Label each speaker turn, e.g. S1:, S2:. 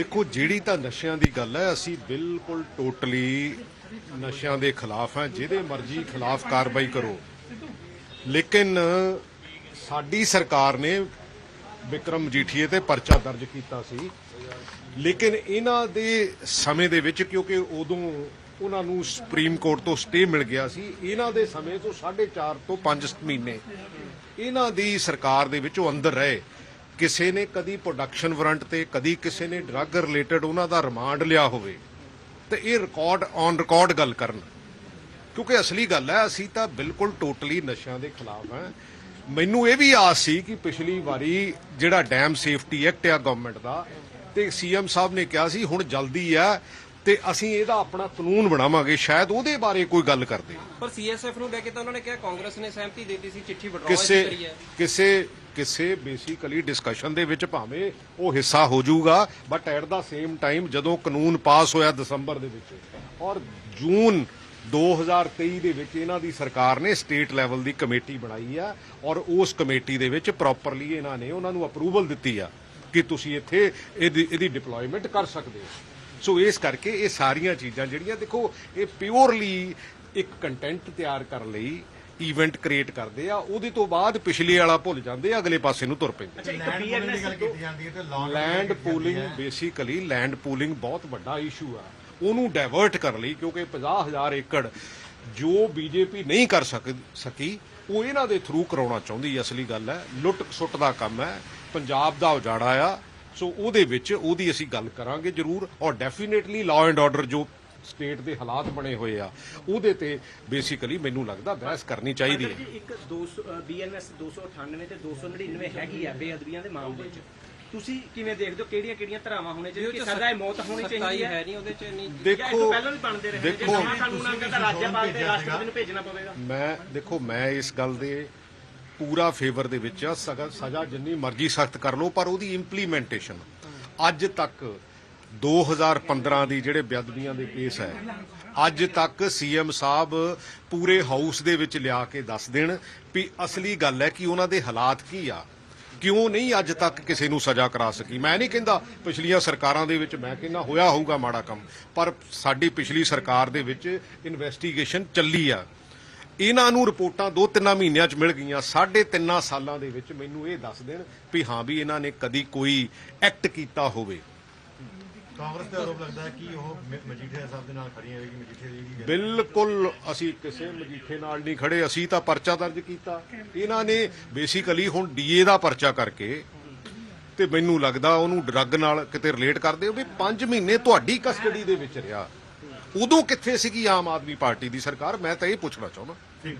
S1: ਦੇਖੋ, ਜਿਹੜੀ ਤਾਂ ਨਸ਼ਿਆਂ ਦੀ ਗੱਲ ਹੈ, ਅਸੀਂ ਬਿਲਕੁਲ ਟੋਟਲੀ ਨਸ਼ਿਆਂ ਦੇ ਖਿਲਾਫ ਹਾਂ, ਜਿਹਦੇ ਮਰਜ਼ੀ ਖਿਲਾਫ ਕਾਰਵਾਈ ਕਰੋ। ਲੇਕਿਨ ਸਾਡੀ ਸਰਕਾਰ ਨੇ ਵਿਕਰਮ ਮਜੀਠੀਏ ਤੇ ਪਰਚਾ ਦਰਜ ਕੀਤਾ ਸੀ। ਲੇਕਿਨ ਇਹਨਾਂ ਦੇ ਸਮੇਂ ਦੇ ਵਿੱਚ, ਕਿਉਂਕਿ ਉਦੋਂ ਉਹਨਾਂ ਨੂੰ ਸੁਪਰੀਮ ਕੋਰਟ ਤੋਂ ਸਟੇ ਮਿਲ ਗਿਆ ਸੀ, ਇਹਨਾਂ ਦੇ ਸਮੇਂ ਤੋਂ 4.5 ਤੋਂ 5 ਮਹੀਨੇ ਇਹਨਾਂ ਦੀ ਸਰਕਾਰ ਦੇ ਵਿੱਚ ਉਹ ਅੰਦਰ ਰਹੇ। ਕਿਸੇ ਨੇ ਕਦੀ ਪ੍ਰੋਡਕਸ਼ਨ ਵਾਰੰਟ ਤੇ, ਕਦੀ ਕਿਸੇ ਨੇ ਡਰੱਗ ਰਿਲੇਟਡ ਉਹਨਾਂ ਦਾ ਰਿਮਾਂਡ ਲਿਆ ਹੋਵੇ, ਤੇ ਇਹ ਰਿਕਾਰਡ ਔਨ ਰਿਕਾਰਡ ਗੱਲ ਕਰਨ। ਕਿਉਂਕਿ ਅਸਲੀ ਗੱਲ ਹੈ, ਅਸੀਂ ਤਾਂ ਬਿਲਕੁਲ ਟੋਟਲੀ ਨਸ਼ਿਆਂ ਦੇ ਖਿਲਾਫ ਹਾਂ। ਮੈਨੂੰ ਇਹ ਵੀ ਆਸ ਸੀ ਕਿ ਪਿਛਲੀ ਵਾਰੀ ਜਿਹੜਾ ਡੈਮ ਸੇਫਟੀ ਐਕਟ ਆ ਗਵਰਨਮੈਂਟ ਦਾ, ਤੇ ਸੀਐਮ ਸਾਹਿਬ ਨੇ ਕਿਹਾ ਸੀ, ਹੁਣ ਜਲਦੀ ਆ ਤੇ ਅਸੀਂ ਇਹਦਾ ਆਪਣਾ ਕਾਨੂੰਨ ਬਣਾਵਾਂਗੇ ਸ਼ਾਇਦ ਉਹਦੇ ਬਾਰੇ ਕੋਈ ਗੱਲ ਕਰਦੇ।
S2: ਪਰ ਸੀਐਸਐਫ ਨੂੰ ਲੈ ਕੇ ਤਾਂ ਉਹਨਾਂ ਨੇ ਕਿਹਾ ਕਾਂਗਰਸ ਨੇ ਸਹਿਮਤੀ ਦੇ ਦਿੱਤੀ ਸੀ ਚਿੱਠੀ ਵਿਡਰਾਅ ਕਰੀ ਹੈ।
S1: ਕਿਸੇ ਕਿਸੇ ਬੇਸਿਕਲੀ ਡਿਸਕਸ਼ਨ ਦੇ ਵਿੱਚ ਭਾਵੇਂ ਉਹ ਹਿੱਸਾ ਹੋ ਜਾਊਗਾ but at the same time ਜਦੋਂ ਕਾਨੂੰਨ ਪਾਸ ਹੋਇਆ ਦਸੰਬਰ ਦੇ ਵਿੱਚ ਔਰ ਜੂਨ 2023 ਦੇ ਵਿੱਚ ਇਹਨਾਂ ਦੀ ਸਰਕਾਰ ਨੇ ਸਟੇਟ ਲੈਵਲ ਦੀ ਕਮੇਟੀ ਬਣਾਈ ਆ ਔਰ ਉਸ ਕਮੇਟੀ ਦੇ ਵਿੱਚ ਪ੍ਰੋਪਰਲੀ ਇਹਨਾਂ ਨੇ ਉਹਨਾਂ ਨੂੰ ਅਪਰੂਵਲ ਦਿੱਤੀ ਆ ਕਿ ਤੁਸੀਂ ਇੱਥੇ ਇਹਦੀ ਇਹਦੀ ਡਿਪਲੋਇਮੈਂਟ ਕਰ ਸਕਦੇ ਹੋ। ਸੋ ਇਸ ਕਰਕੇ ਇਹ ਸਾਰੀਆਂ ਚੀਜ਼ਾਂ ਜਿਹੜੀਆਂ ਦੇਖੋ ਇਹ ਪਿਓਰਲੀ ਇੱਕ ਕੰਟੈਂਟ ਤਿਆਰ ਕਰਨ ਲਈ ਇਵੈਂਟ ਕ੍ਰੀਏਟ ਕਰਦੇ ਆ। ਉਹਦੇ ਤੋਂ ਬਾਅਦ ਪਿਛਲੇ ਵਾਲਾ ਭੁੱਲ ਜਾਂਦੇ ਆ ਅਗਲੇ ਪਾਸੇ ਨੂੰ ਤੁਰ ਪੈਂਦੇ
S3: ਲੈਂਡ ਪੂਲਿੰਗ ਦੀ ਗੱਲ ਕੀਤੀ ਜਾਂਦੀ ਹੈ ਤੇ
S1: land pooling basically land pooling ਬਹੁਤ ਵੱਡਾ ਇਸ਼ੂ ਆ। ਉਹਨੂੰ ਡਾਇਵਰਟ ਕਰਨ ਲਈ ਕਿਉਂਕਿ 50000 ਏਕੜ ਜੋ ਬੀਜੇਪੀ ਨਹੀਂ ਕਰ ਸਕ ਸਕੀ ਉਹ ਇਹਨਾਂ ਦੇ ਥਰੂ ਕਰਾਉਣਾ ਚਾਹੁੰਦੀ ਅਸਲੀ ਗੱਲ ਹੈ। ਲੁੱਟ ਸੁੱਟ ਦਾ ਕੰਮ ਹੈ। ਪੰਜਾਬ ਦਾ ਉਜਾੜਾ ਆ। ਸੋ ਉਹਦੇ ਵਿੱਚ ਉਹਦੀ ਅਸੀਂ ਗੱਲ ਕਰਾਂਗੇ ਜ਼ਰੂਰ ਔਰ ਡੈਫੀਨੇਟਲੀ ਲਾਅ ਐਂਡ ਆਰਡਰ ਜੋ ਸਟੇਟ ਦੇ ਹਾਲਾਤ ਬਣੇ ਹੋਏ ਆ ਉਹਦੇ ਤੇ ਬੇਸਿਕਲੀ ਮੈਨੂੰ ਲੱਗਦਾ ਬਹਿਸ ਕਰਨੀ ਚਾਹੀਦੀ ਹੈ।
S4: ਜੀ ਇੱਕ 200 ਬੀਐਨਐਸ 298 ਤੇ 299 ਹੈਗੀ ਆ ਬੇਅਦਬੀਆਂ ਦੇ ਮਾਮਲੇ 'ਚ। ਤੁਸੀਂ ਕਿਵੇਂ ਦੇਖਦੇ ਹੋ? ਕਿਹੜੀਆਂ ਕਿਹੜੀਆਂ ਧਰਾਵਾਂ ਹੋਣੇ ਚਾਹੀਦੀਆਂ? ਕਿ ਸਜ਼ਾ ਮੌਤ ਹੋਣੀ ਚਾਹੀਦੀ
S2: ਹੈ? ਨਹੀਂ ਉਹਦੇ ਚ ਨਹੀਂ
S1: ਦੇਖੋ
S4: ਪਹਿਲਾਂ ਵੀ ਬਣਦੇ ਰਹੇ? ਜੇ ਨਵਾਂ ਕਾਨੂੰਨ ਤਾਂ ਰਾਜਪਾਲ ਤੇ ਰਾਸ਼ਟਰਪਤੀ ਨੂੰ ਭੇਜਣਾ ਪਵੇਗਾ।
S1: ਮੈਂ ਦੇਖੋ ਮੈਂ ਇਸ ਗੱਲ ਦੇ ਪੂਰਾ ਫੇਵਰ ਦੇ ਵਿੱਚ ਆ, ਸਗਾ ਸਜ਼ਾ ਜਿੰਨੀ ਮਰਜ਼ੀ ਸਖਤ ਕਰ ਲਓ, ਪਰ ਉਹਦੀ ਇੰਪਲੀਮੈਂਟੇਸ਼ਨ ਅੱਜ ਤੱਕ 2015 ਦੀ ਜਿਹੜੇ ਬੇਅਦਬੀਆਂ ਦੇ ਕੇਸ ਹੈ, ਅੱਜ ਤੱਕ ਸੀਐਮ ਸਾਹਿਬ ਪੂਰੇ ਹਾਊਸ ਦੇ ਵਿੱਚ ਲਿਆ ਕੇ ਦੱਸ ਦੇਣ ਵੀ ਅਸਲੀ ਗੱਲ ਹੈ ਕਿ ਉਹਨਾਂ ਦੇ ਹਾਲਾਤ ਕੀ ਆ। ਕਿਉਂ ਨਹੀਂ ਅੱਜ ਤੱਕ ਕਿਸੇ ਨੂੰ ਸਜ਼ਾ ਕਰਾ ਸਕੀ? ਮੈਂ ਨਹੀਂ ਕਹਿੰਦਾ ਪਿਛਲੀਆਂ ਸਰਕਾਰਾਂ ਦੇ ਵਿੱਚ, ਮੈਂ ਕਹਿੰਦਾ ਹੋਇਆ ਹੋਊਗਾ ਮਾੜਾ ਕੰਮ, ਪਰ ਸਾਡੀ ਪਿਛਲੀ ਸਰਕਾਰ ਦੇ ਵਿੱਚ ਇਨਵੈਸਟੀਗੇਸ਼ਨ ਚੱਲੀ ਆ। ਇਹਨਾਂ ਨੂੰ ਰਿਪੋਰਟਾਂ ਦੋ ਤਿੰਨਾਂ ਮਹੀਨਿਆਂ 'ਚ ਮਿਲ ਗਈਆਂ ਸਾਢੇ ਤਿੰਨਾਂ ਸਾਲਾਂ ਦੇ ਵਿੱਚ ਮੈਨੂੰ ਇਹ ਦੱਸ ਦੇਣ ਵੀ ਹਾਂ ਵੀ ਇਹਨਾਂ ਨੇ ਕਦੀ ਕੋਈ ਐਕਟ ਕੀਤਾ ਹੋਵੇ।
S3: ਕਾਂਗਰਸ ਤੇ ਆਰੋਪ ਲੱਗਦਾ ਹੈ ਕਿ ਉਹ ਮ- ਮਜੀਠੀਆ ਸਾਹਿਬ ਦੇ ਨਾਲ ਖੜੀ ਹੈ ਕਿ ਮਜੀਠੀਆ ਦੀ
S1: ਬਿਲਕੁਲ ਅਸੀਂ ਕਿਸੇ ਮਜੀਠੇ ਨਾਲ ਨਹੀਂ ਖੜੇ ਅਸੀਂ ਤਾਂ ਪਰਚਾ ਦਰਜ ਕੀਤਾ। ਇਹਨਾਂ ਨੇ ਬੇਸਿਕਲੀ ਹੁਣ ਡੀਏ ਦਾ ਪਰਚਾ ਕਰਕੇ ਤੇ ਮੈਨੂੰ ਲੱਗਦਾ ਉਹਨੂੰ ਡਰੱਗ ਨਾਲ ਕਿਤੇ ਰਿਲੇਟ ਕਰਦੇ ਹੋ ਵੀ 5 ਮਹੀਨੇ ਤੁਹਾਡੀ ਕਸਟਡੀ ਦੇ ਵਿੱਚ ਰਿਹਾ। ਉਦੋਂ ਕਿੱਥੇ ਸੀਗੀ ਆਮ ਆਦਮੀ ਪਾਰਟੀ ਦੀ ਸਰਕਾਰ? ਮੈਂ ਤਾਂ ਇਹ ਪੁੱਛਣਾ ਚਾਹੁੰਦਾ।